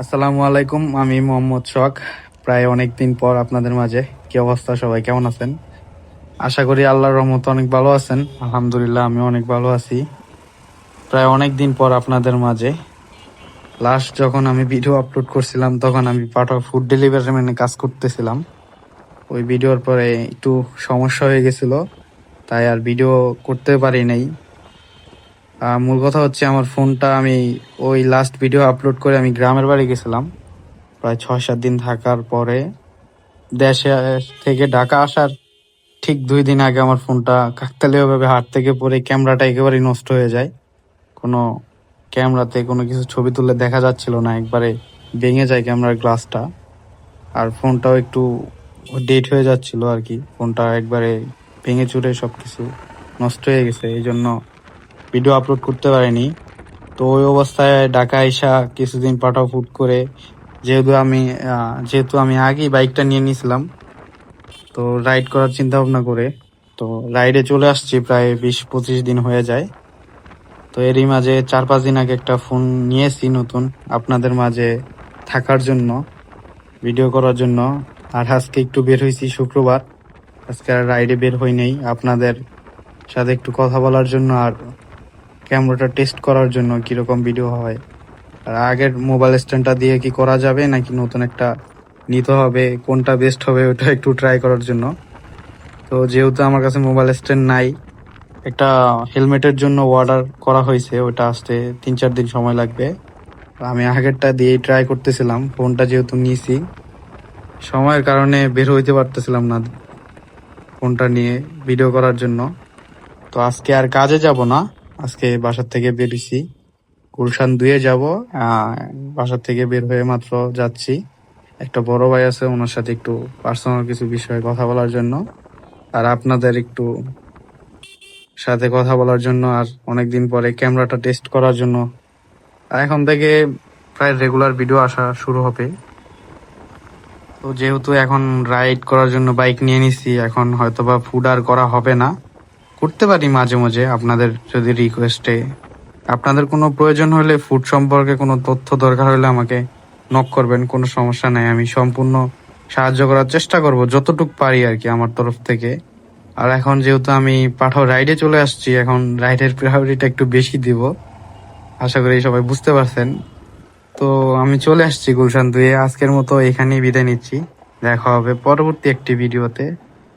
আসসালামু আলাইকুম, আমি মোহাম্মদ শখ প্রায় অনেক দিন পর আপনাদের মাঝে। কি অবস্থা সবাই, কেমন আছেন? আশা করি আল্লাহর রহমত অনেক ভালো আছেন। আলহামদুলিল্লাহ আমি অনেক ভালো আছি। প্রায় অনেক দিন পর আপনাদের মাঝে। লাস্ট যখন আমি ভিডিও আপলোড করছিলাম, তখন আমি পাঠক ফুড ডেলিভারি ম্যানে কাজ করতেছিলাম। ওই ভিডিওর পরে একটু সমস্যা হয়ে গেছিল, তাই আর ভিডিও করতে পারি নাই। মূল কথা হচ্ছে আমার ফোনটা আমি ওই লাস্ট ভিডিও আপলোড করে আমি গ্রামের বাড়ি গেছিলাম। প্রায় ছয় সাত দিন থাকার পরে দেশে থেকে ঢাকা আসার ঠিক দুই দিন আগে আমার ফোনটা কাকতালীয়ভাবে হাত থেকে পড়ে ক্যামেরাটা একেবারেই নষ্ট হয়ে যায়। কোনো ক্যামেরাতে কোনো কিছু ছবি তুলে দেখা যাচ্ছিল না, একবারে ভেঙে যায় ক্যামেরার গ্লাসটা আর ফোনটাও একটু ডেট হয়ে যাচ্ছিল আর কি। ফোনটা একবারে ভেঙে চুরে সব কিছু নষ্ট হয়ে গেছে এই জন্য ভিডিও আপলোড করতে পারিনি। তো ওই অবস্থায় ঢাকা আইসা কিছুদিন পাঠাও ফুট করে যেহেতু আমি যেহেতু আমি আগেই বাইকটা নিয়ে নিয়েছিলাম তো রাইড করার চিন্তা ভাবনা করে, তো রাইডে চলে আসছি প্রায় বিশ পঁচিশ দিন হয়ে যায়। তো এরই মাঝে চার পাঁচ দিন আগে একটা ফোন নিয়েছি নতুন আপনাদের মাঝে থাকার জন্য ভিডিও করার জন্য। আর আজকে একটু বের হয়েছি শুক্রবার, আজকে আর রাইডে বের হই নেই। আপনাদের সাথে একটু কথা বলার জন্য আর ক্যামেরাটা টেস্ট করার জন্য কীরকম ভিডিও হয়? আর আগের মোবাইল স্ট্যান্ডটা দিয়ে কি করা যাবে নাকি নতুন একটা নিতে হবে? কোনটা বেস্ট হবে ওটা একটু ট্রাই করার জন্য। তো যেহেতু আমার কাছে মোবাইল স্ট্যান্ড নাই, একটা হেলমেটের জন্য অর্ডার করা হয়েছে, ওটা আসতে তিন চার দিন সময় লাগবে। আমি আগেরটা দিয়েই ট্রাই করতেছিলাম ফোনটা যেহেতু নিয়েছি সময়ের কারণে বের হইতে পারতেছিলাম না ফোনটা নিয়ে ভিডিও করার জন্য। তো আজকে আর কাজে যাব না। আজকে বাসার থেকে বেরিয়েছি গুলশান দুয়ে যাব বাসার থেকে বের হয়ে মাত্র যাচ্ছি। একটা বড় ভাই আছে, ওনার সাথে একটু পার্সোনাল কিছু বিষয়ে কথা বলার জন্য। আর আপনাদের একটু সাথে কথা বলার জন্য আর অনেকদিন পরে ক্যামেরাটা টেস্ট করার জন্য। এখন থেকে প্রায় রেগুলার ভিডিও আসা শুরু হবে। তো যেহেতু এখন রাইড করার জন্য বাইক নিয়ে নিছি, এখন হয়তোবা ফুড আর করা হবে না। করতে পারি মাঝে মাঝে আপনাদের যদি রিকোয়েস্টে আপনাদের কোনো প্রয়োজন হলে ফুড সম্পর্কে কোনো তথ্য দরকার হলে আমাকে নক করবেন, কোনো সমস্যা নাই। আমি সম্পূর্ণ সাহায্য করার চেষ্টা করব, যতটুক পারি আর কি আমার তরফ থেকে। আর এখন যেহেতু আমি পাঠাও রাইডে চলে আসছি, এখন রাইডের প্রায়োরিটিটা একটু বেশি দিব। আশা করি সবাই বুঝতে পারছেন। তো আমি চলে আসছি গুলশান দুয়ে। আজকের মতো এখানেই বিদায় নিচ্ছি। দেখা হবে পরবর্তী একটি ভিডিওতে